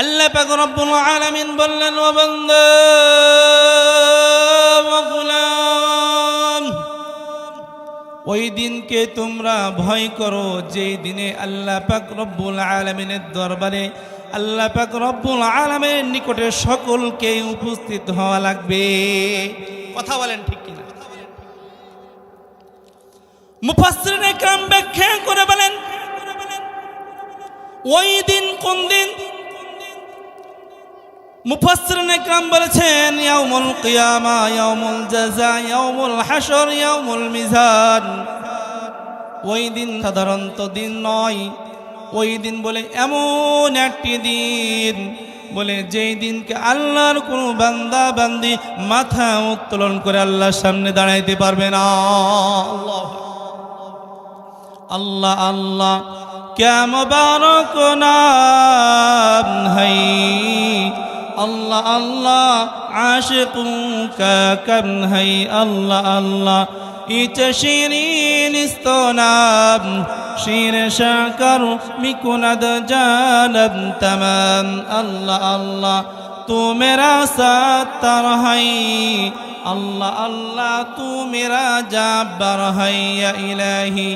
আল্লাহ পাক রব্বুল আলামিন বললেন, ও বান্দা ওই দিনকে তোমরা ভয় করো, যেই দিনে আল্লাহ পাক রব্বুল আলামিনের দরবারে আল্লাহ পাক রব্বুল আলামিনের নিকটে সকলকে উপস্থিত হওয়া লাগবে। কথা বলেন ঠিক কিনা? মুফাসসিরিন একরাম ব্যাখ্যা করে বলেন, ওই দিন কোন দিন বলেছেন ওই দিন সাধারণত দিন নয়, ওই দিন বলে এমন একটি দিন বলে যেই দিনকে আল্লাহর কোনো বান্দা, বান্দি মাথা উত্তোলন করে আল্লাহর সামনে দাঁড়াইতে পারবে না। আল্লাহ আল্লাহ কেমন বারক না আল্লাহ আল্লাহ, আশকুকা কানহাই আল্লাহ আল্লাহ। ইচ শিরিন স্তনাব শীর্ষ করু মিকুনদ জালব তমান আল্লাহ আল্লাহ তু মেরা সাতার হাই। আল্লাহ আল্লাহ তু মেরা জাব্বার হাইয়া ইলাহি।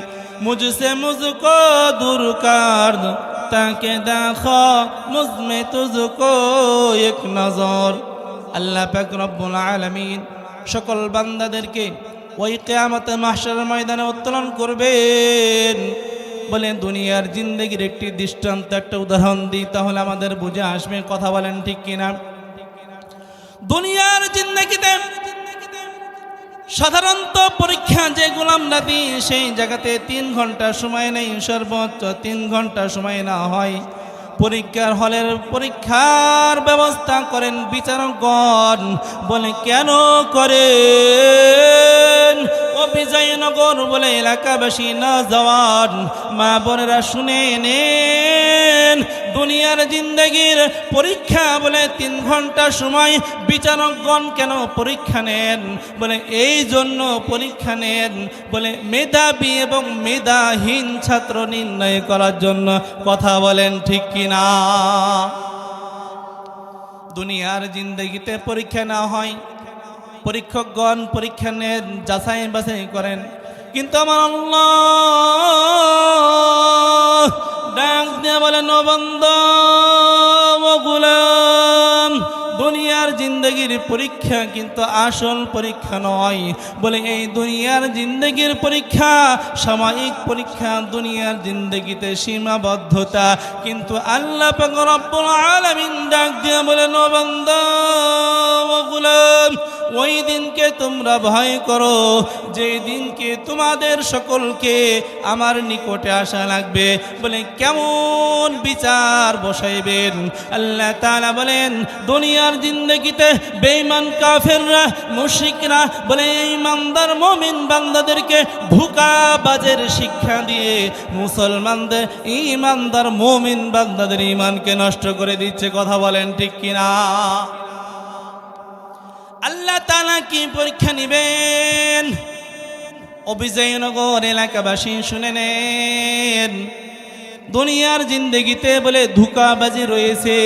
মুঝসে মুঝকো দূর কর তাকে দেখো, মুজমে তুজুকো, এক নজর। আল্লাহ পাক আলমিন সকল বান্দাদেরকে ওই কেয়ামতের মাস্টার ময়দানে উত্তোলন করবেন। বলে দুনিয়ার জিন্দগির একটি দৃষ্টান্ত, একটা উদাহরণ দিই, তাহলে আমাদের বুঝে আসবে, কথা বলেন ঠিক কিনা? দুনিয়ার জিন্দগিতে সাধারণত পরীক্ষা যে গোলাম দিই সেই জায়গাতে তিন ঘণ্টা সময় নেই, সর্বোচ্চ তিন ঘণ্টা সময় না হয়। পরীক্ষার হলের পরীক্ষার ব্যবস্থা করেন বিচারকগণ। বলে, কেন করেন বিজয়নগর বলে এলাকাবাসী না যাওয়ান মা বোনেরা শুনে নেন, দুনিয়ার জিন্দগির পরীক্ষা বলে তিন ঘণ্টা সময় বিচারকগণ কেন পরীক্ষা নেন? বলে, এই জন্য পরীক্ষা নেন। বলে, মেধাবী এবং মেধাহীন ছাত্র নির্ণয় করার জন্য কথা বলেন, ঠিক কিনা দুনিয়ার জিন্দগিতে পরীক্ষা না হয় পরীক্ষকগণ পরীক্ষা নেন, যাচাই বাছাই করেন। কিন্তু আমার আল্লাহ ডাক দিয়ে বলে ও বান্দা গুলাম, দুনিয়ার জিন্দগির পরীক্ষা কিন্তু আসল পরীক্ষা নয়। বলে, এই দুনিয়ার জিন্দগির পরীক্ষা, সাময়িক পরীক্ষা দুনিয়ার জিন্দগিতে সীমাবদ্ধতা। কিন্তু আল্লাহ রব্বুল আলামিন ডাক দিয়ে বলেন, ও বান্দা, ও গুলাম ওই দিনকে তোমরা ভয় করো। যে দিনকে তোমাদের সকলকে আমার নিকটে আসা লাগবে, বলে কেমন বিচার বসাইবেন। আল্লাহ তাআলা বলেন, দুনিয়ার জিন্দগিতে বেঈমান কাফেররা মুশিকরা বলে ইমানদার মমিন বান্দাদেরকে ধোঁকাবাজের শিক্ষা দিয়ে মুসলমানদের ইমানদার মমিন বান্দাদের ইমানকে নষ্ট করে দিচ্ছে, কথা বলেন ঠিক কিনা? আল্লাহ তালা কি পরীক্ষা নিবেন? অভিজয়নগর এলাকাবাসী শুনে নেন। দুনিয়ার জিন্দগিতে বলে ধোকাবাজি রয়েছে,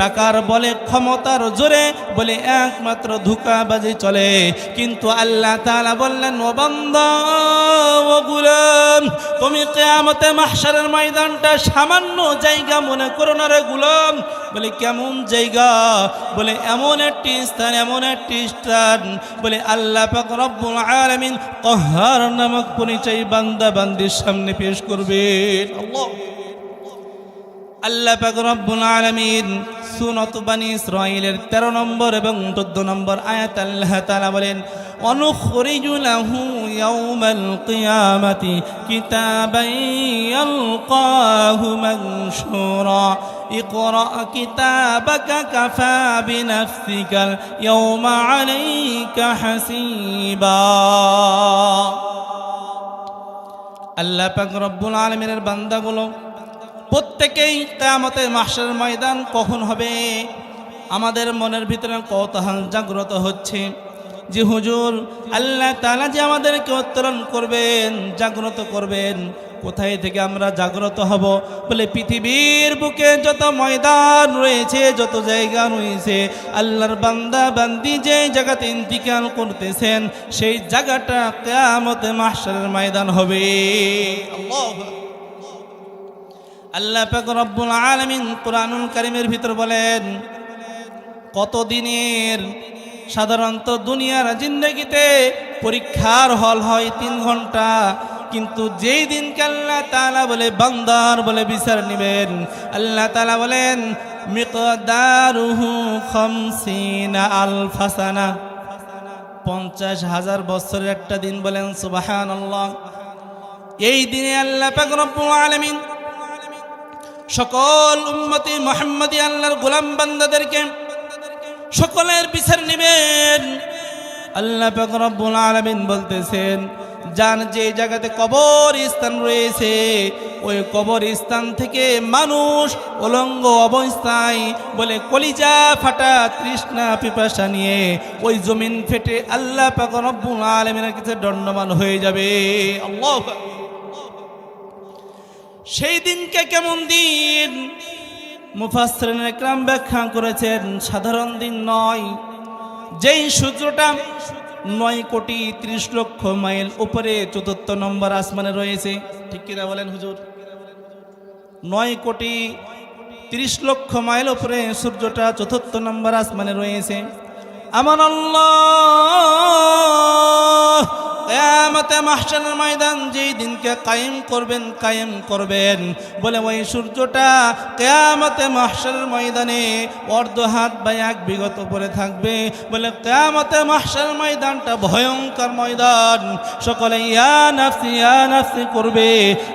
টাকার বলে ক্ষমতার জোরে বলে একমাত্র ধোকাবাজি চলে। কিন্তু আল্লাহ তালা বললেন, ও বান্দা, ও গুলাম তুমি কেয়ামতে মাহসারের ময়দানটা সামান্য জায়গা মনে করো না রে গুলাম? বলে, কেমন জায়গা? বলে, এমন একটি স্থান, এমন একটি স্থান। বলে, আল্লাহ কহার নামক পরিচয় বান্দা বান্দির সামনে পেশ করবে আল্লাহ আল্লাহ পাক রব্বুল আলামিন সুনত বানি ইসরাঈলের 13 নম্বর এবং 14 নম্বর আয়াত আল্লাহ তাআলা বলেন অনুখরিজু লাহু ইয়াউমাল কিয়ামাতি কিতাবান ইয়ালকাহু মানশুরা اقرأ كتابك كفى بنفسك اليوم عليك حسيبا আল্লাহ পাক রব্বুল আলমিনের বান্দাগুলো প্রত্যেকেই কেয়ামতের মাসের ময়দান কখন হবে? আমাদের মনের ভিতরে কৌতূহল জাগ্রত হচ্ছে যে হুজুর, আল্লাহ তালা যে আমাদেরকে উত্তোলন করবেন, জাগ্রত করবেন, কোথায় থেকে আমরা জাগ্রত হব? বলে পৃথিবীর বুকে যত ময়দান রয়েছে, যত জায়গা রয়েছে, আল্লাহর বান্দা বান্দি যে জায়গাতে ইন্তিকাল করতেছেন, সেই জায়গাটা কেয়ামতে মাহশারের ময়দান হবে। আল্লাহু। আল্লাহ পাক রব্বুল আলামিন কোরআনুল কারীমের ভিতর বলেন, কতদিনের সাধারণত দুনিয়ার জিন্দগিতে পরীক্ষার হল হয় তিন ঘণ্টা, কিন্তু যেই দিন আল্লাহ তালা বলে বান্দার বলে বিচার নেবেন, আল্লাহ তালা বলেন আলফাসানা। পঞ্চাশ হাজার বছরের একটা দিন বলেন সুবাহান এই দিনে আল্লাহ পাক রব্বুল আলামিন সকল উম্মতি মোহাম্মদী আল্লাহর গোলাম বান্দাদেরকে সকলের বিচার নেবেন আল্লাহ রব্বুল আলামিন বলতেছেন, যান যে জায়গাতে কবর স্থান রয়েছে, ওই কবর স্থান থেকে মানুষ অলঙ্গ অবস্থায় বলে কলিজা ফাটা তৃষ্ণা পিপাসা নিয়ে ওই জমিন ফেটে আল্লাহ পাক রব্বুল আলামিনের কাছে দণ্ডমান হয়ে যাবে আল্লাহু। সেই দিনকে কেমন দিন? মুফাসরিন একরাম ব্যাখ্যা করেছেন, সাধারণ দিন নয়। যেই সূর্যটা নয় কোটি ত্রিশ লক্ষ মাইল উপরে চতুর্থ নম্বর আসমানে রয়েছে, ঠিক কিনা বলেন হুজুর? নয় কোটি ত্রিশ লক্ষ মাইল উপরে সূর্যটা চতুর্থ নম্বর আসমানে রয়েছে। আমার আল্লাহ! কেয়ামতে মাহশারের ময়দান যেই দিনকে কায়েম করবেন কায়েম করবেন। বলে ওই সূর্যটা কেয়ামতে মাহশারের ময়দানে অর্ধ হাত বা এক বিগত পরে থাকবে। বলে কেয়ামতে মাহশারের ময়দানটা ভয়ঙ্কর ময়দান। সকলে ইয়া নাফসি ইয়া নাফসি করবে।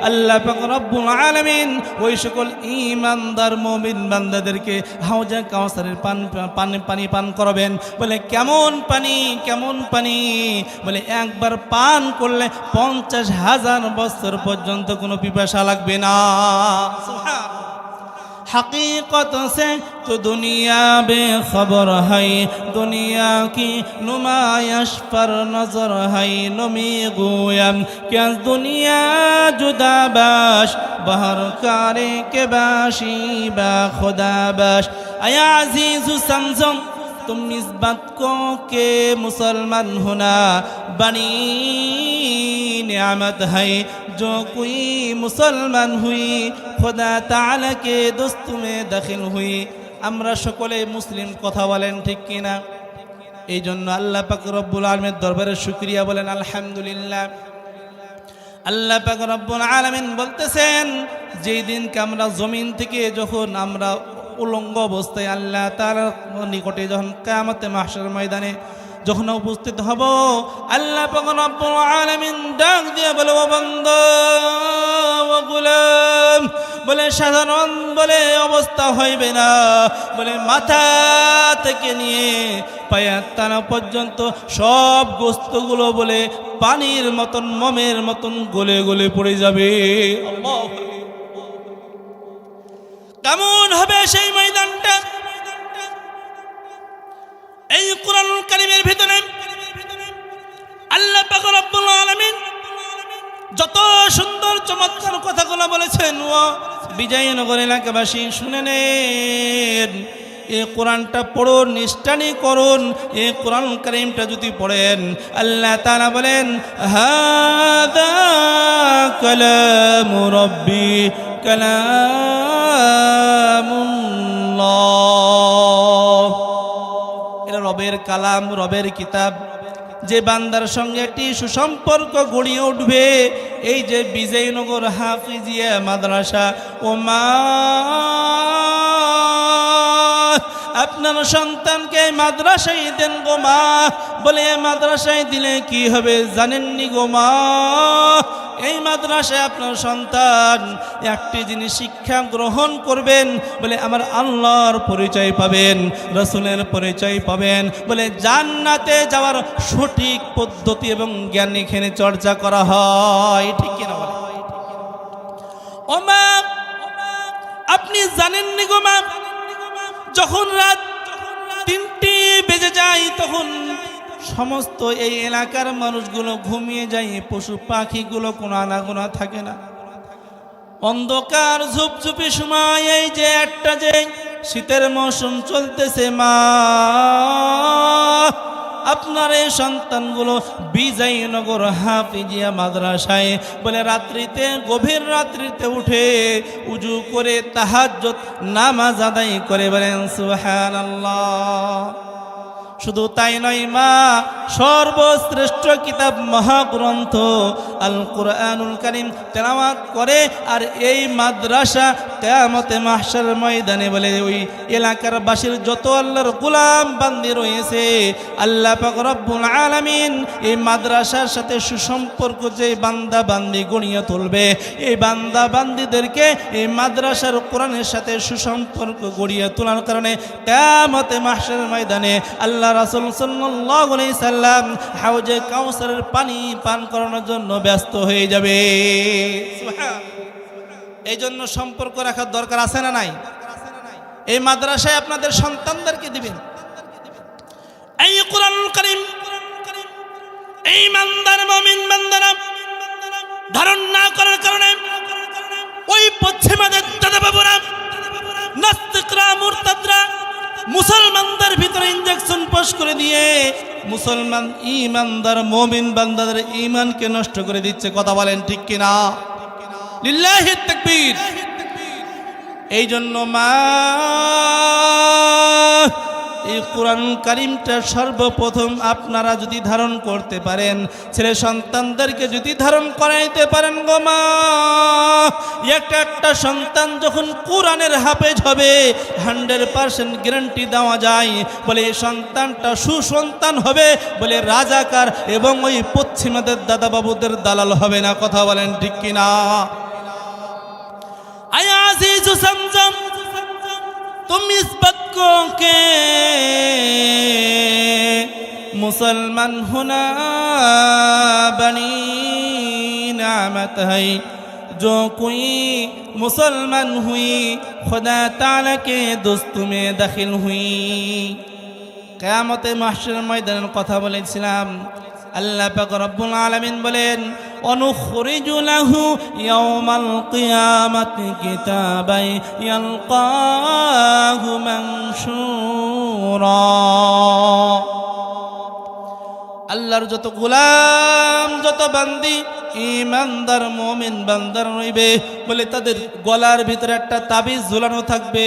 আল্লাহ রব্বুল আলামিন ওই সকল ঈমানদার মুমিন বান্দাদেরকে হাউজে কাউসারের পান, পানি পানি পান করবেন। বলে কেমন পানি কেমন পানি? বলে একবার পান করলে পঞ্চাশ হাজার বছর পর্যন্ত কোনো পিপাসা লাগবে না। হাকিকত সে তো দুনিয়া বে খবর হাই দুনিয়া কি নুমায়াস পর নজর হাই নমি গোয়াম কে দুনিয়া জুদা বাস বহর কারে কে বাসি বা খুদা বাস আয়া আজিজু সমজম तुम निस्बत को के मुसलमान होना बनी नियामत है जो कोई मुसलमान हुई खुदा ताला के दोस्त में दाखिल हुई আমরা সকলে মুসলিম কথা বলেন ঠিক কিনা এই জন্য আল্লাহ পাক রব্বুল আলমের দরবারে শুক্রিয়া বলেন আলহামদুলিল্লাহ আল্লাহ পাক রব্বুল আলামিন বলতেছেন যেই দিনকে আমরা জমিন থেকে যখন আমরা উলঙ্গ অবস্থায় আল্লাহ তার নিকটে যখন কামতে মাসের ময়দানে যখন উপস্থিত হব, আল্লাহ আলামিন ডাক দিয়ে বলে, ও বান্দা বলে, সাধারণ বলে অবস্থা হইবে না বলে, মাথা থেকে নিয়ে পায়ের টানা পর্যন্ত সব গোস্তগুলো বলে পানির মতন, মমের মতন গলে গলে পড়ে যাবে আল্লাহু। কেমন হবে সেই ময়দানটা? এই কোরআন কারিমের ভিতরে আল্লাহ পাক রব্বুল আলামিন যত সুন্দর চমৎকার কথাগুলো বলেছেন ও বিজয়নগর এলাকাবাসী শুনে নেন। এ কোরআনটা পড়ুন নিষ্ঠানি করুন। এ কোরআন করিমটা যদি পড়েন, আল্লাহ তাআলা বলেন হাদা কালামু রব্বি রবের কালাম, রবের কিতাব। যে বান্দার সঙ্গে একটি সুসম্পর্ক গড়িয়ে উঠবে, এই যে বিজয়নগর হাফিজিয়া মাদ্রাসা ও মা আপনার সন্তানকে মাদ্রাসায় দেন গো মা। বলে মাদ্রাসায় দিলে কি হবে জানেননি গো মা? এই মাদ্রাসায় আপনার সন্তান একটি জিনিস শিক্ষা গ্রহণ করবেন, বলে, আমার আল্লাহর পরিচয় পাবেন, রসুলের পরিচয় পাবেন। বলে, জান্নাতে যাওয়ার সঠিক পদ্ধতি এবং জ্ঞান এখানে চর্চা করা হয়। ঠিক কিনা বলে মা, আপনি জানেননি গো মা? যখন রাত তিনটি বেজে যায় তখন সমস্ত এই এলাকার মানুষগুলো ঘুমিয়ে যায়, পশু পাখিগুলো কোনো আনাগোনা থাকে না। অন্ধকার ঝুপঝুপি সময়, এই যে একটা যে শীতের মৌসুম চলতেছে, মা। আপনার এই সন্তানগুলো বিজয়নগর হাফিজিয়া মাদ্রাসায় বলে রাত্রিতে, গভীর রাত্রিতে উঠে উজু করে তাহাজ্জত নামাজ আদায় করে বলেন, সুবহানাল্লাহ। শুধু তাই নয় মা, সর্বশ্রেষ্ঠ কিতাব মহাগ্রন্থ আল কোরআনুল করিম তেলাওয়াত করে, আর এই মাদ্রাসা কেয়ামতে মাহশার ময়দানে বলে ওই এলাকার বাসীর যত আল্লাহর গোলাম বান্দি রয়েছে, আল্লাহ পাক রব্বুল আলামিন এই মাদ্রাসার সাথে সুসম্পর্ক যে বান্দা বান্দি গড়িয়ে তুলবে, এই বান্দা বান্দিদেরকে এই মাদ্রাসার কোরআনের সাথে সুসম্পর্ক গড়িয়ে তোলার কারণে কেয়ামতে মাহশার ময়দানে আল্লাহ রাসূল সাল্লাম হাউজে কাউসারের পানি পান করানোর জন্য ব্যস্ত হয়ে যাবে। এই জন্য সম্পর্ক রাখার দরকার আছে না নাই? এই মাদ্রাসায় আপনাদের সন্তানদেরকে দিবেন। এই কোরআনুল করিম, এই মান্দার মমিন বান্দারা ধারণ না করার কারণে ওই পশ্চিমাদের দাদা বাবুরা, নাস্তিকরা, মুরতাদরা মুসলমানদের ভিতরে ইঞ্জেকশন পোষ করে দিয়ে মুসলমান, ইমানদার, মমিন বান্দাদের ইমানকে নষ্ট করে দিচ্ছে। কথা বলেন ঠিক কিনা? লিল্লাহি তাকবীর। এই জন্য মা, এই কোরআন কারিমটা সর্বপ্রথম আপনারা যদি ধারণ করতে পারেন, ছেলে সন্তানদেরকে যদি ধারণ করাইতে পারেন গো মা একটা একটা সন্তান যখন কোরআনের হাফেজ হবে, হান্ড্রেড পার্সেন্ট গ্যারান্টি দেওয়া যায়। বলে এই সন্তানটা সুসন্তান হবে, বলে রাজাকার এবং ওই পশ্চিমাদের দাদাবাবুদের দালাল হবে না, কথা বলেন ঠিক কিনা? আয়া আজিজ সমজম तुम इस बद को के मुसलमान होना बनी नामत है जो कोई मुसलमान हुई खुदा ताला के दोस्त में दाखिल हुई কেয়ামতে মাহশার ময়দানের কথা বলেছিলাম আল্লাহ পাক রব্বুল আলামিন বলেন অনুখরিজু লাহু ইয়াউমাল কিয়ামাতি কিতাবাই ইয়ালকাহু মানশুরা আল্লাহর যত গোলাম, যত বান্দি ইমানদার মমিন বান্দার রইবে, বলে তাদের গলার ভিতরে একটা তাবিজ ঝুলানো থাকবে,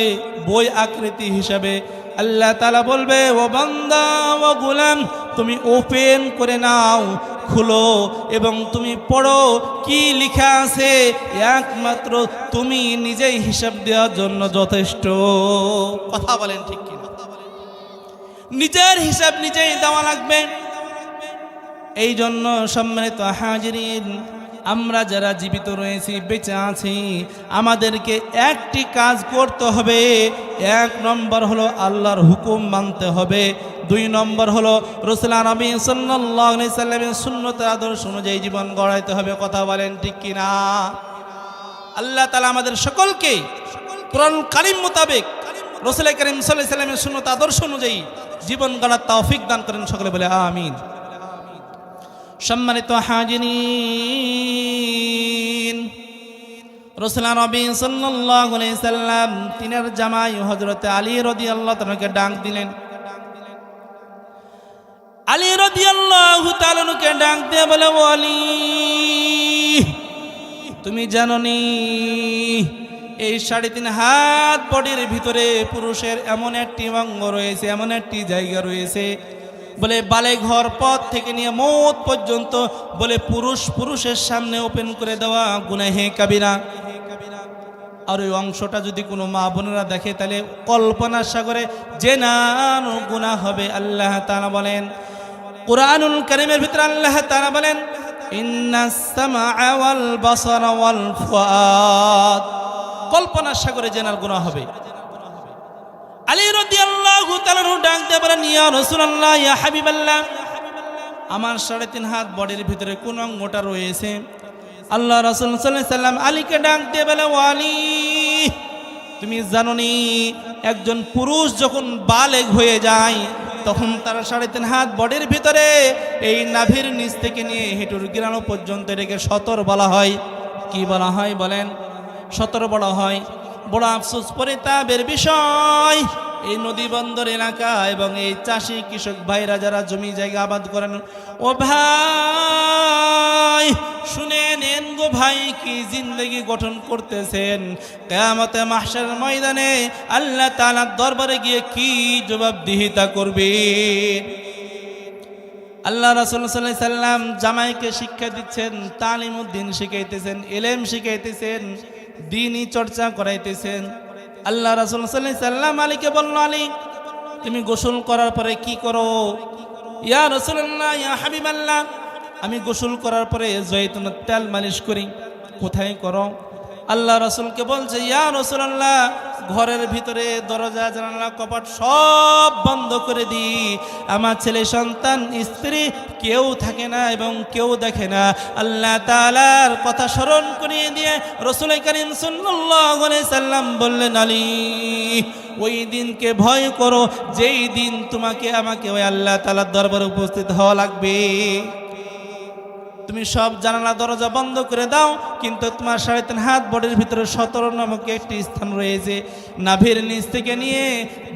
বই আকৃতি হিসাবে। আল্লাহ তালা বলবে, ও বান্দা, ও গোলাম, তুমি ওপেন করে নাও, খুলো এবং তুমি পড়ো, কি লেখা আছে? একমাত্র তুমি নিজেই হিসাব দেওয়ার জন্য যথেষ্ট। কথা বলেন ঠিক কিনা? নিজের হিসাব নিজেই দেওয়া লাগবে। এই জন্য সম্মানিত হাজিরিন আমরা যারা জীবিত রয়েছি, বেঁচে আছি, আমাদেরকে একটি কাজ করতে হবে। এক নম্বর হলো আল্লাহর হুকুম মানতে হবে। দুই নম্বর হলো রসুল্লাহ নবী সাল্লাহ সাল্লামের আদর্শ অনুযায়ী জীবন গড়াইতে হবে। কথা বলেন ঠিক কিনা? আল্লাহ তালা আমাদের সকলকে কোরআন কারিম মোতাবেক রসুল করিম সাল্লাহ সাল্লামের শূন্যতা আদর্শ অনুযায়ী জীবন গড়ার তৌফিক দান করেন সকলে বলে আমিন। সম্মানিত হাজিরিন। নবী সাল্লাল্লাহু সাল্লাম তিনের জামাই হযরত আলী রাদিয়াল্লাহু তাআলাকে ডাক দিলেন। আলী রাদিয়াল্লাহু তাআলাকে ডাক দিয়ে বলে আলী, তুমি জানো নি এই সাড়ে তিন হাত বডির ভিতরে পুরুষের এমন একটি অঙ্গ রয়েছে, এমন একটি জায়গা রয়েছে বলে বালে ঘর পথ থেকে নিয়ে মত পর্যন্ত বলে পুরুষ পুরুষের সামনে ওপেন করে দেওয়া গুনাহে কাবিরা। আর ওই অংশটা যদি কোনো মা বোনেরা দেখে, তাহলে কল্পনা সাগরে যে নানো গুণা হবে আল্লাহ তালা বলেন। কোরআনুল করিমের ভিতরে আল্লাহ তালা বলেন ফুয়াদ সাগরে জেনার গুণা হবে। আলী রাদিয়াল্লাহু তাআলা ডাক দিয়ে বলেন, ইয়া রাসূলুল্লাহ, ইয়া হাবিবাল্লাহ। আমার সাড়ে তিন হাত বডির ভিতরে কোন অঙ্গটা রয়েছে? আল্লাহ রাসূল সাল্লাম আলীকে ডাক দিয়ে বলে, ও আলী, তুমি জানো নি একজন পুরুষ যখন বালেগ হয়ে যায়, তখন তার সাড়ে তিন হাত বডির ভিতরে এই নাভির নিচ থেকে নিয়ে হেঁটুর গিরানো পর্যন্ত রেখে সতর বলা হয়। কি বলা হয় বলেন? সতেরো বলা হয়। বড় আফসোস, পরিতাপের বিষয়। এই নদী বন্দর এলাকা এবং এই চাষি কৃষক ভাইরা যারা জমি জায়গা আবাদ করেন, ও ভাই, শুনে নেন গো ভাই, কি জিন্দগি গঠন করতেছেন? কেয়ামতে মাহশার ময়দানে আল্লাহ তাআলার দরবারে গিয়ে কি জবাবদিহিতা করবে আল্লাহ রাসুল সাল্লাম জামাইকে শিক্ষা দিচ্ছেন, তালিমুদ্দিন শিখাইতেছেন, এলেম শিখাইতেছেন, দিনই চর্চা করাইতেছেন। আল্লাহ রাসুল সাল্লাম আলীকে বলল, আলী, তুমি গোসল করার পরে কি করো? ইয়া রসুল্লাহ ইয়া হাবিব আল্লাহ আমি গোসল করার পরে জয়তুন তেল মালিশ করি। কোথায় করো? আল্লাহ রসুলকে বলছে, ইয়া রসুল্লাহ ঘরের ভিতরে দরজা, জানালা, কপাট সব বন্ধ করে দিই। আমার ছেলে, সন্তান, স্ত্রী কেউ থাকে না এবং কেউ দেখে না। আল্লাহ তালার কথা স্মরণ করিয়ে দিয়ে রসুল করিম আলাইহি সাল্লাম বললেন, আলী, ওই দিনকে ভয় করো। যেই দিন তোমাকে আমাকে ওই আল্লাহ তালার দরবারে উপস্থিত হওয়া লাগবে। তুমি সব জানালা, দরজা বন্ধ করে দাও, কিন্তু তোমার সাড়ে তিন হাত বডির ভিতরে সতেরো নামক একটি স্থান রয়েছে। নাভির নিচ থেকে নিয়ে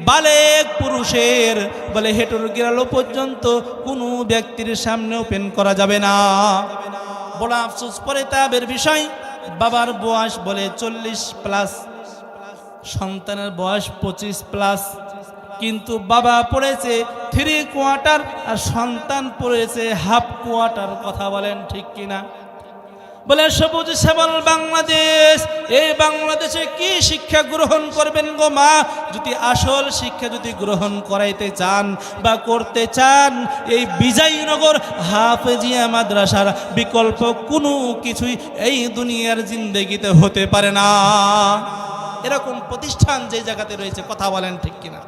বালেক পুরুষের, বলে হেঁটুর গিরালো পর্যন্ত কোনো ব্যক্তির সামনে ওপেন করা যাবে না। বড় আফসোস পরে তাবের বিষয়, বাবার বয়স বলে চল্লিশ প্লাস, সন্তানের বয়স পঁচিশ প্লাস। কিন্তু বাবা পড়েছে থ্রি কোয়ার্টার আর সন্তান পড়েছে হাফ কোয়ার্টার কথা বলেন ঠিক কিনা? বলে, সবুজ শ্যামল বাংলাদেশ, এই বাংলাদেশে কি শিক্ষা গ্রহণ করবেন গো মা? যদি আসল শিক্ষা যদি গ্রহণ করাইতে চান বা করতে চান, এই বিজয়নগর হাফেজিয়া মাদ্রাসার বিকল্প কোনো কিছুই এই দুনিয়ার জিন্দগিতে হতে পারে না। এরকম প্রতিষ্ঠান যে জায়গাতে রয়েছে, কথা বলেন ঠিক কিনা?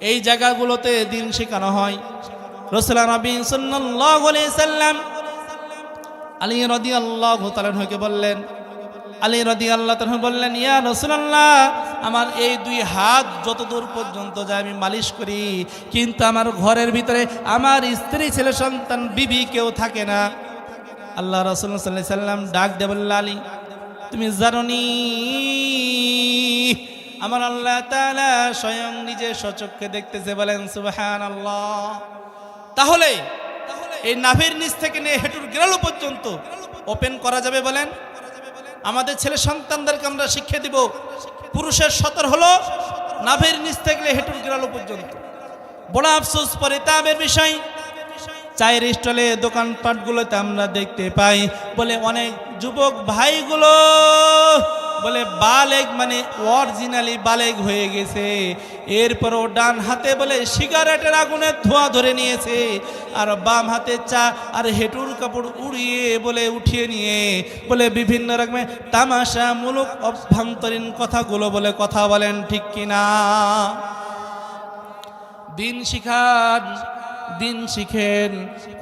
এই জায়গাগুলোতে দিন শেখানো হয়। রসুল্লাহ নবী সাল্লাল্লাহু আলাইহি সাল্লাম আলী রাদিয়াল্লাহু তাআলা হইকে বললেন, আলী রাদিয়াল্লাহু তাআলা বললেন, ইয়া রাসূলুল্লাহ, আমার এই দুই হাত যত দূর পর্যন্ত যায় আমি মালিশ করি, কিন্তু আমার ঘরের ভিতরে আমার স্ত্রী, ছেলে, সন্তান, বিবি কেউ থাকে না। আল্লাহ রাসূল সাল্লাল্লাহু আলাইহি সাল্লাম ডাক দিয়ে বললেন, আলী, তুমি জাননি আমার আল্লাহ তাআলা স্বয়ং নিজে সচক্ষে দেখতেছে, বলেন সুবহান আল্লাহ তাহলে এই নাভির নিচ থেকে নিয়ে হেঁটুর গেরালো পর্যন্ত ওপেন করা যাবে, বলেন। আমাদের ছেলে সন্তানদেরকে আমরা শিক্ষা দিব, পুরুষের সতর হলো নাভের নিচ থেকে হেঁটুর গেরালো পর্যন্ত। বড় আফসোস পরে তাবের বিষয়, চায়ের স্টলে দোকানপাটগুলোতে আমরা দেখতে পাই, বলে অনেক যুবক ভাইগুলো বলে, বালেগ মানে অরিজিনালি বালেগ হয়ে গেছে। এরপরও ডান হাতে বলে, সিগারেটের আগুনের ধোঁয়া ধরে নিয়েছে। আর বাম হাতে চা আর হেঁটুর কাপড় উড়িয়ে বলে, উঠিয়ে নিয়ে বলে, বিভিন্ন রকমের তামাশামূলক অভ্যন্তরীণ কথাগুলো বলে, কথা বলেন ঠিক কিনা? দিন শিখান দিন শিখেন,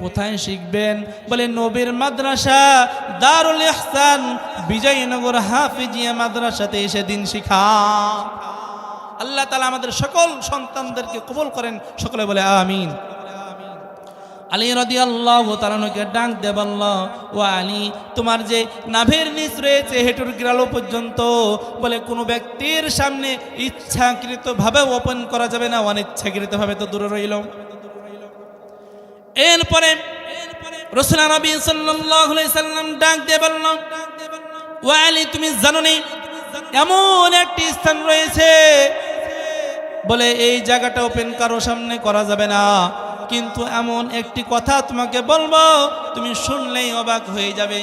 কোথায় শিখবেন? বলে নবীর মাদ্রাসা, দারুল ইহসান, বিজয়নগর হাফিজিয়া মাদ্রাসাতে এসে দিন শিখা আল্লাহ তালা আমাদের সকল সন্তানদেরকে কবল করেন, সকলে বলে আমিন। আলী রদি আল্লাহ তালানুকে ডাক দেবাল্ল ও আলী, তোমার যে নাভের নিচ রয়েছে, হেঁটুর গিরালো পর্যন্ত, বলে কোনো ব্যক্তির সামনে ইচ্ছাকৃতভাবে ওপেন করা যাবে না, অনিচ্ছাকৃতভাবে তো দূরে রইল। এরপরে রসুল নবী সাল্লাম ডাক দিয়ে বলল ও আলী তুমি জানো নি এমন একটি স্থান রয়েছে। বলে, এই জায়গাটা ওপেন কারও সামনে করা যাবে না। কিন্তু এমন একটি কথা তোমাকে বলব, তুমি শুনলেই অবাক হয়ে যাবে।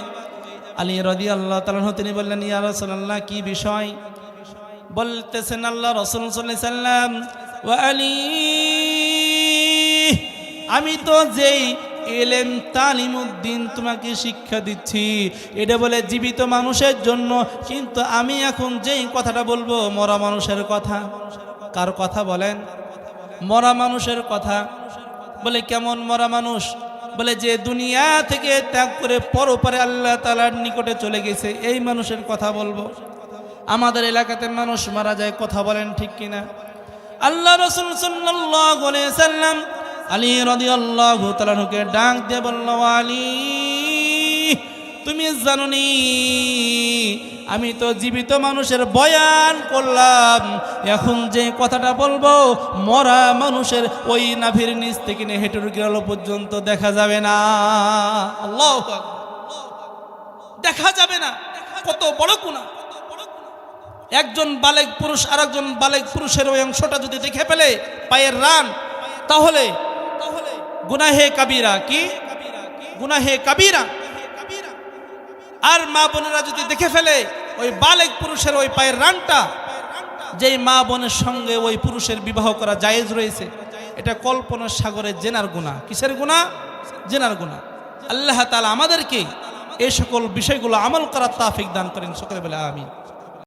আলী রদি আল্লাহ তালন তিনি বললেন, ইয়া রাসূলুল্লাহ, কি বিষয়? বলতেছেন আল্লাহ রসুল সাল্লাম ও আলী আমি তো যেই এলেম তালিমুদ্দিন তোমাকে শিক্ষা দিচ্ছি। এটা বলে জীবিত মানুষের জন্য, কিন্তু আমি এখন যেই কথাটা বলব, মরা মানুষের কথা। কার কথা বলেন? মরা মানুষের কথা। বলে কেমন মরা মানুষ? বলে যে দুনিয়া থেকে ত্যাগ করে পরপারে আল্লাহ তালার নিকটে চলে গেছে, এই মানুষের কথা বলব। আমাদের এলাকাতে মানুষ মারা যায়, কথা বলেন ঠিক কিনা? আল্লাহ রসুল সাল্লাম আলী রাদিয়াল্লাহু তাআলাকে ডাক দিয়ে বলল, আলী, তুমি জাননি, আমি তো জীবিত মানুষের বয়ান করলাম। এখন যে কথাটা বলব, মরা মানুষের ওই নাভির নিচ থেকে হেঁটুর গেল পর্যন্ত দেখা যাবে না। আল্লাহ দেখা যাবে না। কত বড় গুণা একজন বালেক পুরুষ আর একজন বালেক পুরুষের ওই অংশটা যদি দেখে ফেলে, পায়ের রান, তাহলে গুনাহে কাবিরা কি? গুনাহে কাবিরা। আর মা বোনেরা যদি দেখে ফেলে, ওই বালেক পুরুষের ওই পায়ের রানটা, যেই মা বোনের সঙ্গে ওই পুরুষের বিবাহ করা জায়েজ রয়েছে, এটা কল্পনার সাগরে জেনার গুণা। কিসের গুণা? জেনার গুণা। আল্লাহ তালা আমাদেরকে এই সকল বিষয়গুলো আমল করার তাফিক দান করেন। সকলে বলে আমিন।